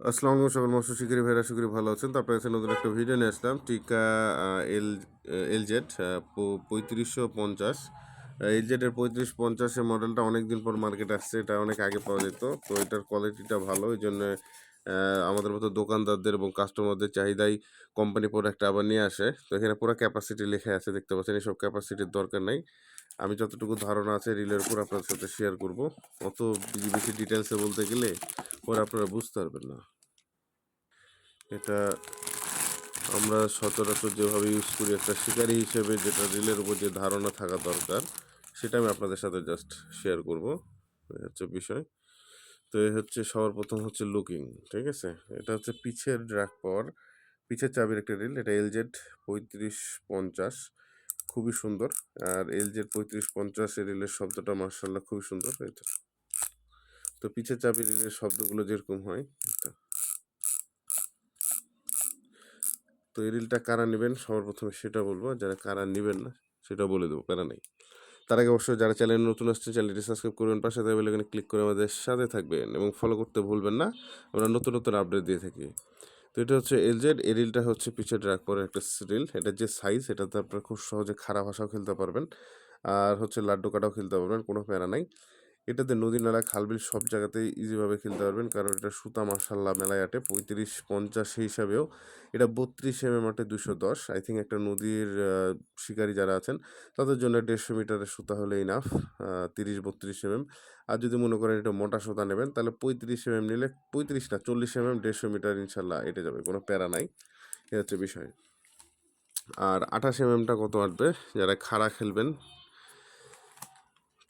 আসসালামু আলাইকুম সকল মৎস্য শিকারী ভাইরা শিকারী ভালো আছেন। তো আপনার নতুন একটা ভিডিও নিয়ে আসলাম। টিকা এল এল জেড পঁয়ত্রিশশো পঞ্চাশ। এল জেডের পঁয়ত্রিশ পঞ্চাশের মডেলটা অনেক দিন পর মার্কেট আসছে, এটা অনেক আগে পাওয়া যেত। তো এটার কোয়ালিটিটা ভালো, এই জন্য আমাদের মতো দোকানদারদের এবং কাস্টমারদের চাহিদাই কোম্পানি প্রোডাক্ট আবার নিয়ে আসে। তো এখানে পুরো ক্যাপাসিটি লেখা আছে, দেখতে পাচ্ছেন এইসব ক্যাপাসিটির দরকার নাই। আমি যতটুকু ধারণা আছে রিলের উপর আপনাদের সাথে শেয়ার করব। অত বেশি ডিটেলসে বলতে গেলে পরে আপনারা বুঝতে পারবেন না। এটা আমরা সচরাচর যেভাবে ইউজ করি, একটা শিকারি হিসেবে যেটা রিলের উপর যে ধারণা থাকা দরকার, সেটা আমি আপনাদের সাথে জাস্ট শেয়ার করব। হচ্ছে বিষয়। তো এ হচ্ছে সবার প্রথম হচ্ছে লুকিং ঠিক আছে? এটা হচ্ছে পিছের ড্রাগ পাওয়ার পিছের চাবির একটা রিল এটা এলজেড পঁয়ত্রিশ পঞ্চাশ, খুবই সুন্দর। আর এলজেড পঁয়ত্রিশ পঞ্চাশের রিলের শব্দটা মার্শাল্লাহ খুবই সুন্দর এই তো তো পিছের চাবির রিলের শব্দগুলো যেরকম হয় তো এই রিলটা কারা নেবেন? সবার প্রথমে সেটা বলব যারা কারা নেবেন না, সেটা বলে দেবো, কারা নেই। তার আগে অবশ্যই যারা চ্যানেল নতুন আসছে চ্যানেলটি সাবস্ক্রাইব করবেন, পাশে থাকবে এখানে ক্লিক করে আমাদের সাথে থাকবেন এবং ফলো করতে ভুলবেন না। আমরা নতুন নতুন আপডেট দিয়ে থাকি। তো এটা হচ্ছে এলজেড এই হচ্ছে পিছিয়ে ড্রাগ পরে একটা রিল এটার যে সাইজ এটাতে আপনারা খুব সহজে খারাপ ভাষাও খেলতে পারবেন। আর হচ্ছে লাড্ডু কাটাও খেলতে পারবেন, কোনো প্যারা নাই। এটাতে নদী, নালা, খালবিল সব জায়গাতেই ইজিভাবে খেলতে পারবেন। কারণ এটা সুতা মার্শাল্লাহ মেলায় আটে পঁয়ত্রিশ পঞ্চাশ হিসাবেও। এটা বত্রিশ এম এম আটে দুশো দশ। আই থিঙ্ক একটা নদীর শিকারী যারা আছেন, তাদের জন্য দেড়শো মিটারের সুতা হলে ইনাফ তিরিশ বত্রিশ এম এম। আর যদি মনে করেন এটা মোটা সুতা নেবেন, তাহলে পঁয়ত্রিশ এম এম নিলে পঁয়ত্রিশ না, চল্লিশ এম এম, দেড়শো মিটার ইনশাল্লাহ এটে যাবে, কোনো প্যারা নাই। এ হচ্ছে বিষয়। আর আঠাশ এম এমটা কত আটবে যারা খাড়া খেলবেন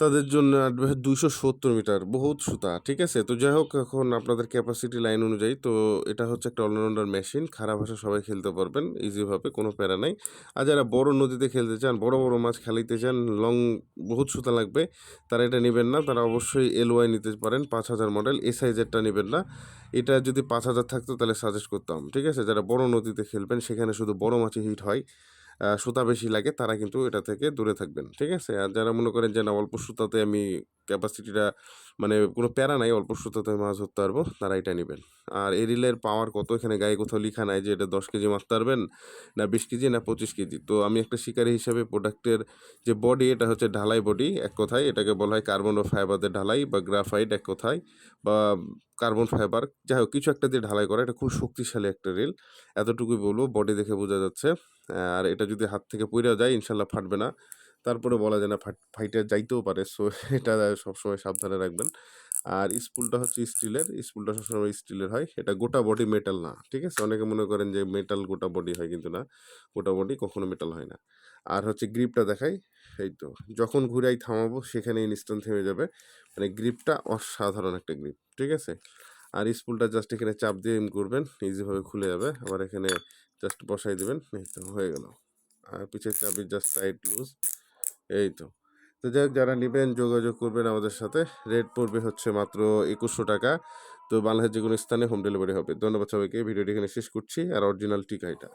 তাদের জন্য আসবে দুইশো সত্তর মিটার, বহুত সুতা, ঠিক আছে? তো যাই হোক, এখন আপনাদের ক্যাপাসিটি লাইন অনুযায়ী, তো এটা হচ্ছে একটা অলরাউন্ডার মেশিন খারাপ ভাষা সবাই খেলতে পারবেন ইজিভাবে কোনো প্যারা নাই। আর যারা বড় নদীতে খেলতে চান, বড় বড় মাছ খেলাইতে চান লং বহুত সুতা লাগবে, তারা এটা নেবেন না, তারা অবশ্যই এল ওয়াই নিতে পারেন, পাঁচ হাজার মডেল এ সাইজেরটা নেবেন না। এটা যদি পাঁচ হাজার থাকতো, তাহলে সাজেস্ট করতাম, ঠিক আছে? যারা বড় নদীতে খেলবেন, সেখানে শুধু বড় মাছই হিট হয়। সুতা বেশি লাগে, তারা কিন্তু এটা থেকে দূরে থাকবেন, ঠিক আছে? আর যারা মনে করেন যে না, অল্প সুতাতে আমি ক্যাপাসিটিটা মানে কোনো প্যারা নাই, অল্প সুতাতে মাছ ধরতে পারব, তারা এটা নেবেন। আর এই রিলের পাওয়ার কত? এখানে গায়ে কোথাও লেখা নাই যে এটা দশ কেজি মারতে পারবেন না বিশ কেজি, না পঁচিশ কেজি। তো আমি একটা শিকারি হিসাবে প্রোডাক্টের যে বডি এটা হচ্ছে ঢালাই বডি এক কথায় এটাকে বলা হয় কার্বন ও ফাইবারদের ঢালাই বা গ্রাফাইট এক কথায় বা কার্বন ফাইবার। যাই হোক কিছু একটা দিয়ে ঢালাই করা, এটা খুব শক্তিশালী একটা রেল। এতটুকুই বলব বডি দেখে বোঝা যাচ্ছে। আর এটা যদি হাত থেকে পইরা যায়, ইনশাল্লাহ ফাটবে না। তারপরে বলা যায় না ফাইটে যাইতেও পারে। সো, এটা সবসময় সাবধানে রাখবেন। আর স্পুলটা হচ্ছে স্টিলের, স্পুলটা সবসময় স্টিলের হয়। এটা গোটা বডি মেটাল না, ঠিক আছে? অনেকে মনে করেন যে মেটাল গোটা বডি হয় কিন্তু না, গোটা বডি কখনো মেটাল হয় না। আর হচ্ছে গ্রিপটা দেখাই, এই তো, যখন ঘুরাই থামাবো সেখানে ইনস্ট্যান্ট থেমে যাবে। মানে গ্রিপটা অসাধারণ একটা গ্রিপ ঠিক আছে? আর স্পুলটা জাস্ট এখানে চাপ দিয়ে এম করবেন ইজিভাবে খুলে যাবে। আবার এখানে জাস্ট বসাই দেবেন, এই তো, হয়ে গেল। আর পিছের চাবি জাস্ট টাইট লুজ এই তো। তো যাই হোক, যারা নেবেন, যোগাযোগ করবেন আমাদের সাথে। রেট পড়বে হচ্ছে মাত্র একুশশো টাকা। তো বাংলাদেশের যে কোনো স্থানে হোম ডেলিভারি হবে। ধন্যবাদ সবাইকে। ভিডিওটি এখানে শেষ করছি। আর অরিজিনাল টিকা এটা।